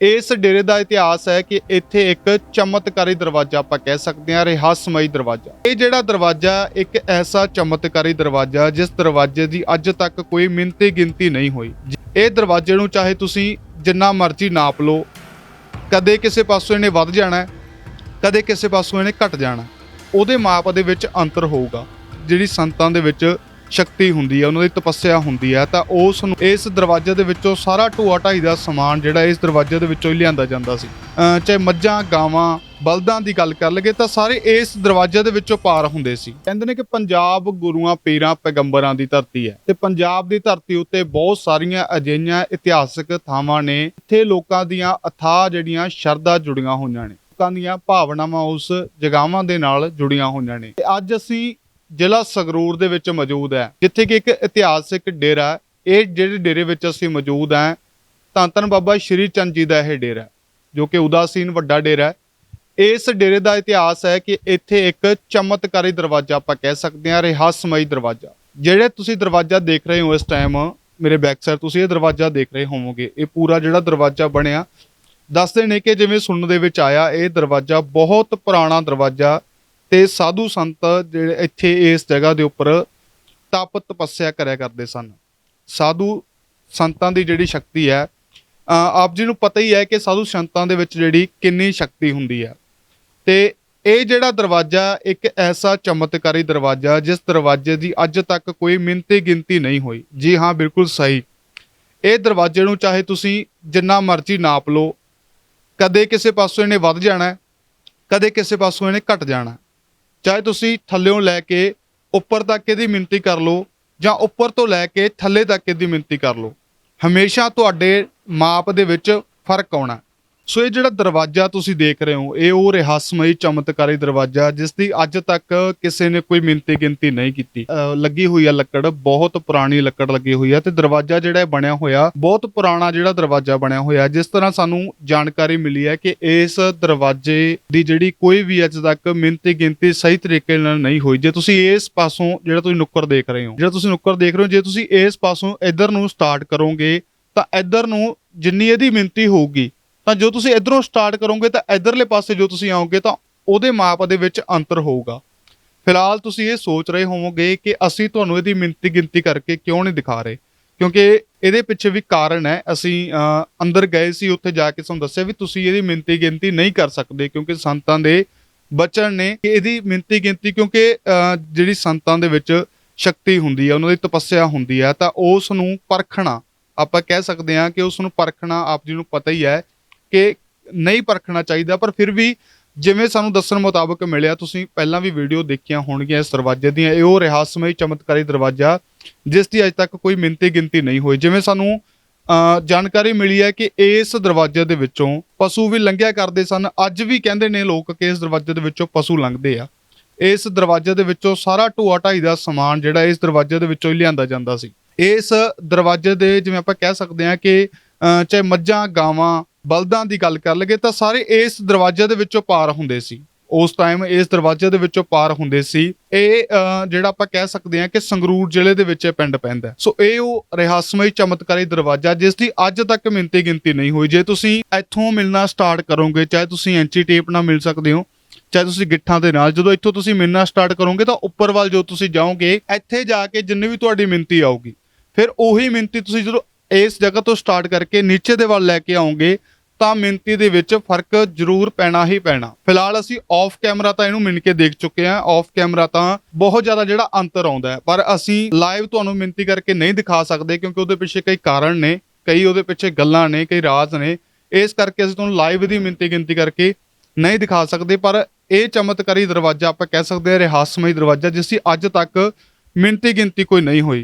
ਇਸ ਡੇਰੇ ਦਾ ਇਤਿਹਾਸ ਹੈ ਕਿ ਇੱਥੇ ਇੱਕ ਚਮਤਕਾਰੀ ਦਰਵਾਜ਼ਾ ਆਪਾਂ ਕਹਿ ਸਕਦੇ ਹਾਂ, ਰਹੱਸਮਈ ਦਰਵਾਜ਼ਾ। ਇਹ ਜਿਹੜਾ ਦਰਵਾਜ਼ਾ ਇੱਕ ਐਸਾ ਚਮਤਕਾਰੀ ਦਰਵਾਜ਼ਾ ਜਿਸ ਦਰਵਾਜ਼ੇ ਦੀ ਅੱਜ ਤੱਕ ਕੋਈ ਮਿੰਤੀ ਗਿਣਤੀ ਨਹੀਂ ਹੋਈ। ਇਹ ਦਰਵਾਜ਼ੇ ਨੂੰ ਚਾਹੇ ਤੁਸੀਂ ਜਿੰਨਾ ਮਰਜ਼ੀ ਨਾਪ ਲਓ, ਕਦੇ ਕਿਸੇ ਪਾਸੋਂ ਇਹਨੇ ਵੱਧ ਜਾਣਾ ਕਦੇ ਕਿਸੇ ਪਾਸੋਂ ਇਹਨੇ ਘਟ ਜਾਣਾ ਉਹਦੇ ਮਾਪ ਦੇ ਵਿੱਚ ਅੰਤਰ ਹੋਊਗਾ, ਜਿਹੜੀ ਸੰਤਾਂ ਦੇ ਵਿੱਚ ਸ਼ਕਤੀ ਹੁੰਦੀ ਹੈ ਉਹਨਾਂ ਦੀ ਤਪੱਸਿਆ ਹੁੰਦੀ ਹੈ ਤਾਂ ਉਸ ਨੂੰ ਇਸ ਦਰਵਾਜ਼ੇ ਦੇ ਵਿੱਚੋਂ ਸਾਰਾ ਢੋਆ ਢਾਈ ਦਾ ਸਮਾਨ ਜਿਹੜਾ ਇਸ ਦਰਵਾਜ਼ੇ ਦੇ ਵਿੱਚੋਂ ਹੀ ਲਿਆਂਦਾ ਜਾਂਦਾ ਸੀ। ਚਾਹੇ ਮੱਝਾਂ, ਗਾਵਾਂ, ਬਲਦਾਂ ਦੀ ਗੱਲ ਕਰ ਲਈਏ, ਤਾਂ ਸਾਰੇ ਇਸ ਦਰਵਾਜ਼ੇ ਦੇ ਵਿੱਚੋਂ ਪਾਰ ਹੁੰਦੇ ਸੀ। ਕਹਿੰਦੇ ਨੇ ਕਿ ਪੰਜਾਬ ਗੁਰੂਆਂ, ਪੀਰਾਂ, ਪੈਗੰਬਰਾਂ ਦੀ ਧਰਤੀ ਹੈ ਤੇ ਪੰਜਾਬ ਦੀ ਧਰਤੀ ਉੱਤੇ ਬਹੁਤ ਸਾਰੀਆਂ ਅਜਿਹੀਆਂ ਇਤਿਹਾਸਕ ਥਾਵਾਂ ਨੇ, ਇੱਥੇ ਲੋਕਾਂ ਦੀਆਂ ਅਥਾਹ ਜਿਹੜੀਆਂ ਸ਼ਰਧਾ ਜੁੜੀਆਂ ਹੋਈਆਂ ਨੇ, ਲੋਕਾਂ ਦੀਆਂ ਭਾਵਨਾਵਾਂ ਉਸ ਜਗਾਵਾਂ ਦੇ ਨਾਲ ਜੁੜੀਆਂ ਹੋਈਆਂ ਨੇ। ਤੇ ਅੱਜ ਅਸੀਂ ਜ਼ਿਲ੍ਹਾ ਸੰਗਰੂਰ ਦੇ ਵਿੱਚ ਮੌਜੂਦ ਹੈ, ਜਿੱਥੇ ਕਿ ਇੱਕ ਇਤਿਹਾਸਿਕ ਡੇਰਾ ਇਹ ਜਿਹੜੇ ਡੇਰੇ ਵਿੱਚ ਅਸੀਂ ਮੌਜੂਦ ਹਾਂ ਧੰਨ ਧੰਨ ਬਾਬਾ ਸ਼੍ਰੀ ਚੰਦ ਜੀ ਦਾ ਇਹ ਡੇਰਾ ਜੋ ਕਿ ਉਦਾਸੀਨ ਵੱਡਾ ਡੇਰਾ ਹੈ। ਇਸ ਡੇਰੇ ਦਾ ਇਤਿਹਾਸ ਹੈ ਕਿ ਇੱਥੇ ਇੱਕ ਚਮਤਕਾਰੀ ਦਰਵਾਜ਼ਾ ਆਪਾਂ ਕਹਿ ਸਕਦੇ ਹਾਂ, ਰਹੱਸਮਈ ਦਰਵਾਜ਼ਾ। ਜਿਹੜੇ ਤੁਸੀਂ ਦਰਵਾਜ਼ਾ ਦੇਖ ਰਹੇ ਹੋ ਇਸ ਟਾਈਮ ਮੇਰੇ ਬੈਕ ਸਾਈਡ ਤੁਸੀਂ ਇਹ ਦਰਵਾਜ਼ਾ ਦੇਖ ਰਹੇ ਹੋਵੋਗੇ। ਇਹ ਪੂਰਾ ਜਿਹੜਾ ਦਰਵਾਜ਼ਾ ਬਣਿਆ, ਦੱਸਦੇ ਨੇ ਕਿ ਜਿਵੇਂ ਸੁਣਨ ਦੇ ਵਿੱਚ ਆਇਆ, ਇਹ ਦਰਵਾਜ਼ਾ ਬਹੁਤ ਪੁਰਾਣਾ ਦਰਵਾਜ਼ਾ ਤੇ ਸਾਧੂ ਸੰਤ ਜਿਹੜੇ ਇੱਥੇ ਇਸ ਜਗ੍ਹਾ ਦੇ ਉੱਪਰ ਤਪ ਤਪੱਸਿਆ ਕਰਿਆ ਕਰਦੇ ਸਨ। ਸਾਧੂ ਸੰਤਾਂ ਦੀ ਜਿਹੜੀ ਸ਼ਕਤੀ ਹੈ ਆਪ ਜੀ ਨੂੰ ਪਤਾ ਹੀ ਹੈ ਕਿ ਸਾਧੂ ਸੰਤਾਂ ਦੇ ਵਿੱਚ ਜਿਹੜੀ ਕਿੰਨੀ ਸ਼ਕਤੀ ਹੁੰਦੀ ਹੈ। ਤੇ ਇਹ ਜਿਹੜਾ ਦਰਵਾਜ਼ਾ, ਇੱਕ ਐਸਾ ਚਮਤਕਾਰੀ ਦਰਵਾਜ਼ਾ ਜਿਸ ਦਰਵਾਜ਼ੇ ਦੀ ਅੱਜ ਤੱਕ ਕੋਈ ਮਿੰਤੀ ਗਿਣਤੀ ਨਹੀਂ ਹੋਈ। ਜੀ ਹਾਂ, ਬਿਲਕੁਲ ਸਹੀ। ਇਹ ਦਰਵਾਜ਼ੇ ਨੂੰ ਚਾਹੇ ਤੁਸੀਂ ਜਿੰਨਾ ਮਰਜ਼ੀ ਨਾਪ ਲਓ। ਕਦੇ ਕਿਸੇ ਪਾਸੋਂ ਇਹਨੇ ਵੱਧ ਜਾਣਾ, ਕਦੇ ਕਿਸੇ ਪਾਸੋਂ ਇਹਨੇ ਘਟ ਜਾਣਾ। ਚਾਹੇ ਤੁਸੀਂ ਥੱਲਿਓਂ ਲੈ ਕੇ ਉੱਪਰ ਤੱਕ ਇਹਦੀ ਮਿੰਤੀ ਕਰ ਲਓ ਜਾਂ ਉੱਪਰ ਤੋਂ ਲੈ ਕੇ ਥੱਲੇ ਤੱਕ ਇਹਦੀ ਮਿੰਤੀ ਕਰ ਲਓ। ਹਮੇਸ਼ਾ ਤੁਹਾਡੇ ਮਾਪ ਦੇ ਵਿੱਚ ਫ਼ਰਕ ਆਉਣਾ। ਸੋ ਇਹ ਜਿਹੜਾ ਦਰਵਾਜ਼ਾ ਤੁਸੀਂ ਦੇਖ ਰਹੇ ਹੋ, ਇਹ ਉਹ ਰਹੱਸਮਈ ਚਮਤਕਾਰੀ ਦਰਵਾਜ਼ਾ ਜਿਸ ਦੀ ਅੱਜ ਤੱਕ ਕਿਸੇ ਨੇ ਕੋਈ ਮਿੰਤੀ ਗਿਣਤੀ ਨਹੀਂ ਕੀਤੀ। ਲੱਗੀ ਹੋਈ ਹੈ ਲੱਕੜ, ਬਹੁਤ ਪੁਰਾਣੀ ਲੱਕੜ ਲੱਗੀ ਹੋਈ ਹੈ ਤੇ ਦਰਵਾਜ਼ਾ ਜਿਹੜਾ ਬਣਿਆ ਹੋਇਆ, ਬਹੁਤ ਪੁਰਾਣਾ ਜਿਹੜਾ ਦਰਵਾਜ਼ਾ ਬਣਿਆ ਹੋਇਆ ਜਿਸ ਤਰ੍ਹਾਂ ਸਾਨੂੰ ਜਾਣਕਾਰੀ ਮਿਲੀ ਹੈ ਕਿ ਇਸ ਦਰਵਾਜ਼ੇ ਦੀ ਜਿਹੜੀ ਕੋਈ ਵੀ ਅੱਜ ਤੱਕ ਮਿੰਤੀ ਗਿਣਤੀ ਸਹੀ ਤਰੀਕੇ ਨਾਲ ਨਹੀਂ ਹੋਈ। ਜੇ ਤੁਸੀਂ ਇਸ ਪਾਸੋਂ ਜਿਹੜਾ ਤੁਸੀਂ ਨੁੱਕਰ ਦੇਖ ਰਹੇ ਹੋ, ਜਿਹੜਾ ਤੁਸੀਂ ਨੁੱਕਰ ਦੇਖ ਰਹੇ ਹੋ, ਜੇ ਤੁਸੀਂ ਇਸ ਪਾਸੋਂ ਇੱਧਰ ਨੂੰ ਸਟਾਰਟ ਕਰੋਗੇ, ਤਾਂ ਇੱਧਰ ਨੂੰ ਜਿੰਨੀ ਇਹਦੀ ਮਿੰਤੀ ਹੋਊਗੀ ਤਾਂ ਜੋ ਤੁਸੀਂ ਇਧਰੋਂ ਸਟਾਰਟ ਕਰੋਗੇ ਤਾਂ ਇਧਰਲੇ ਪਾਸੇ ਜੋ ਤੁਸੀਂ ਆਓਗੇ ਤਾਂ ਉਹਦੇ ਮਾਪ ਦੇ ਵਿੱਚ ਅੰਤਰ ਹੋਊਗਾ। ਫਿਲਹਾਲ ਤੁਸੀਂ ਇਹ ਸੋਚ ਰਹੇ ਹੋਵੋਗੇ ਕਿ ਅਸੀਂ ਤੁਹਾਨੂੰ ਇਹਦੀ ਮਿੰਤੀ ਗਿਣਤੀ ਕਰਕੇ ਕਿਉਂ ਨਹੀਂ ਦਿਖਾ ਰਹੇ? ਕਿਉਂਕਿ ਇਹਦੇ ਪਿੱਛੇ ਵੀ ਕਾਰਨ ਹੈ। ਅਸੀਂ ਅੰਦਰ ਗਏ ਸੀ ਉੱਥੇ ਜਾ ਕੇ ਤੁਹਾਨੂੰ ਦੱਸਿਆ ਵੀ ਤੁਸੀਂ ਇਹਦੀ ਮਿੰਤੀ ਗਿਣਤੀ ਨਹੀਂ ਕਰ ਸਕਦੇ ਕਿਉਂਕਿ ਸੰਤਾਂ ਦੇ ਬਚਨ ਨੇ ਕਿ ਇਹਦੀ ਮਿੰਤੀ ਗਿਣਤੀ ਕਿਉਂਕਿ ਅਹ, ਜਿਹੜੀ ਸੰਤਾਂ ਦੇ ਵਿੱਚ ਸ਼ਕਤੀ ਹੁੰਦੀ ਹੈ ਉਹਨਾਂ ਦੀ ਤਪੱਸਿਆ ਹੁੰਦੀ ਹੈ ਤਾਂ ਉਸ ਨੂੰ ਪਰਖਣਾ। ਆਪਾਂ ਕਹਿ ਸਕਦੇ ਹਾਂ ਕਿ ਉਸ ਨੂੰ ਪਰਖਣਾ ਆਪ ਜੀ ਨੂੰ ਪਤਾ ਹੀ ਹੈ ਕਿ ਨਹੀਂ ਪਰਖਣਾ ਚਾਹੀਦਾ ਪਰ ਫਿਰ ਵੀ ਜਿਵੇਂ ਸਾਨੂੰ ਦੱਸਣ ਮੁਤਾਬਕ ਮਿਲਿਆ ਤੁਸੀਂ ਪਹਿਲਾਂ ਵੀ ਵੀਡੀਓ ਦੇਖੀਆਂ ਹੋਣਗੀਆਂ ਇਸ ਦਰਵਾਜ਼ੇ ਦੀਆਂ ਇਹ ਉਹ ਰਹੱਸਮਈ ਚਮਤਕਾਰੀ ਦਰਵਾਜ਼ਾ ਜਿਸ ਦੀ ਅਜੇ ਤੱਕ ਕੋਈ ਮਿੰਤੀ ਗਿਣਤੀ ਨਹੀਂ ਹੋਈ। ਜਿਵੇਂ ਸਾਨੂੰ ਅ, ਜਾਣਕਾਰੀ ਮਿਲੀ ਹੈ ਕਿ ਇਸ ਦਰਵਾਜ਼ੇ ਦੇ ਵਿੱਚੋਂ ਪਸ਼ੂ ਵੀ ਲੰਘਿਆ ਕਰਦੇ ਸਨ। ਅੱਜ ਵੀ ਕਹਿੰਦੇ ਨੇ ਲੋਕ ਕਿ ਇਸ ਦਰਵਾਜ਼ੇ ਦੇ ਵਿੱਚੋਂ ਪਸ਼ੂ ਲੰਘਦੇ ਆ। ਇਸ ਦਰਵਾਜ਼ੇ ਦੇ ਵਿੱਚੋਂ ਸਾਰਾ ਢੋਆ ਢਾਈ ਦਾ ਸਮਾਨ ਜਿਹੜਾ ਇਸ ਦਰਵਾਜ਼ੇ ਦੇ ਵਿੱਚੋਂ ਹੀ ਲਿਆਂਦਾ ਜਾਂਦਾ ਸੀ। ਇਸ ਦਰਵਾਜ਼ੇ ਦੇ ਜਿਵੇਂ ਆਪਾਂ ਕਹਿ ਸਕਦੇ ਹਾਂ ਕਿ ਅ, ਚਾਹੇ ਮੱਝਾਂ ਗਾਵਾਂ ਬਲਦਾਂ ਦੀ ਗੱਲ ਕਰ ਲਈਏ ਤਾਂ ਸਾਰੇ ਇਸ ਦਰਵਾਜ਼ੇ ਦੇ ਵਿੱਚੋਂ ਪਾਰ ਹੁੰਦੇ ਸੀ। ਉਸ ਟਾਈਮ ਇਸ ਦਰਵਾਜ਼ੇ ਦੇ ਵਿੱਚੋਂ ਪਾਰ ਹੁੰਦੇ ਸੀ। ਇਹ ਜਿਹੜਾ ਆਪਾਂ ਕਹਿ ਸਕਦੇ ਹਾਂ ਕਿ ਸੰਗਰੂਰ ਜ਼ਿਲ੍ਹੇ ਦੇ ਵਿੱਚ ਇਹ ਪਿੰਡ ਪੈਂਦਾ ਸੋ ਇਹ ਉਹ ਰਹੱਸਮਈ ਚਮਤਕਾਰੀ ਦਰਵਾਜ਼ਾ ਜਿਸ ਦੀ ਅੱਜ ਤੱਕ ਮਿੰਤੀ ਗਿਣਤੀ ਨਹੀਂ ਹੋਈ। ਜੇ ਤੁਸੀਂ ਇੱਥੋਂ ਮਿਲਣਾ ਸਟਾਰਟ ਕਰੋਗੇ, ਚਾਹੇ ਤੁਸੀਂ ਐਂਚੀ ਟੇਪ ਨਾਲ ਮਿਲ ਸਕਦੇ ਹੋ, ਚਾਹੇ ਤੁਸੀਂ ਗਿੱਠਾਂ ਦੇ ਨਾਲ, ਜਦੋਂ ਇੱਥੋਂ ਤੁਸੀਂ ਮਿਲਣਾ ਸਟਾਰਟ ਕਰੋਗੇ ਤਾਂ ਉੱਪਰ ਵੱਲ ਜੋ ਤੁਸੀਂ ਜਾਓਗੇ, ਇੱਥੇ ਜਾ ਕੇ ਜਿੰਨੀ ਵੀ ਤੁਹਾਡੀ ਮਿੰਤੀ ਆਊਗੀ, ਫਿਰ ਉਹੀ ਮਿੰਤੀ ਤੁਸੀਂ ਜਦੋਂ ਇਸ ਜਗ੍ਹਾ ਤੋਂ ਸਟਾਰਟ ਕਰਕੇ ਨੀਚੇ ਦੇ ਵੱਲ ਲੈ ਕੇ ਆਉਂਗੇ, ਤਾਂ ਮਿੰਤੀ ਦੇ ਵਿੱਚ ਫ਼ਰਕ ਜ਼ਰੂਰ ਪੈਣਾ ਹੀ ਪੈਣਾ। ਫਿਲਹਾਲ ਅਸੀਂ ਆਫ ਕੈਮਰਾ ਤਾਂ ਇਹਨੂੰ ਮਿਣ ਕੇ ਦੇਖ ਚੁੱਕੇ ਹਾਂ। ਆਫ ਕੈਮਰਾ ਤਾਂ ਬਹੁਤ ਜ਼ਿਆਦਾ ਜਿਹੜਾ ਅੰਤਰ ਆਉਂਦਾ ਹੈ। ਪਰ ਅਸੀਂ ਲਾਈਵ ਤੁਹਾਨੂੰ ਮਿੰਤੀ ਕਰਕੇ ਨਹੀਂ ਦਿਖਾ ਸਕਦੇ ਕਿਉਂਕਿ ਉਹਦੇ ਪਿੱਛੇ ਕਈ ਕਾਰਨ ਨੇ, ਕਈ ਉਹਦੇ ਪਿੱਛੇ ਗੱਲਾਂ ਨੇ, ਕਈ ਰਾਜ਼ ਨੇ। ਇਸ ਕਰਕੇ ਅਸੀਂ ਤੁਹਾਨੂੰ ਲਾਈਵ ਦੀ ਮਿੰਤੀ ਗਿਣਤੀ ਕਰਕੇ ਨਹੀਂ ਦਿਖਾ ਸਕਦੇ। ਪਰ ਇਹ ਚਮਤਕਾਰੀ ਦਰਵਾਜ਼ਾ ਆਪਾਂ ਕਹਿ ਸਕਦੇ ਹਾਂ, ਰਹੱਸਮਈ ਦਰਵਾਜ਼ਾ, ਜਿਸ ਦੀ ਅੱਜ ਤੱਕ ਮਿੰਤੀ ਗਿਣਤੀ ਕੋਈ ਨਹੀਂ ਹੋਈ।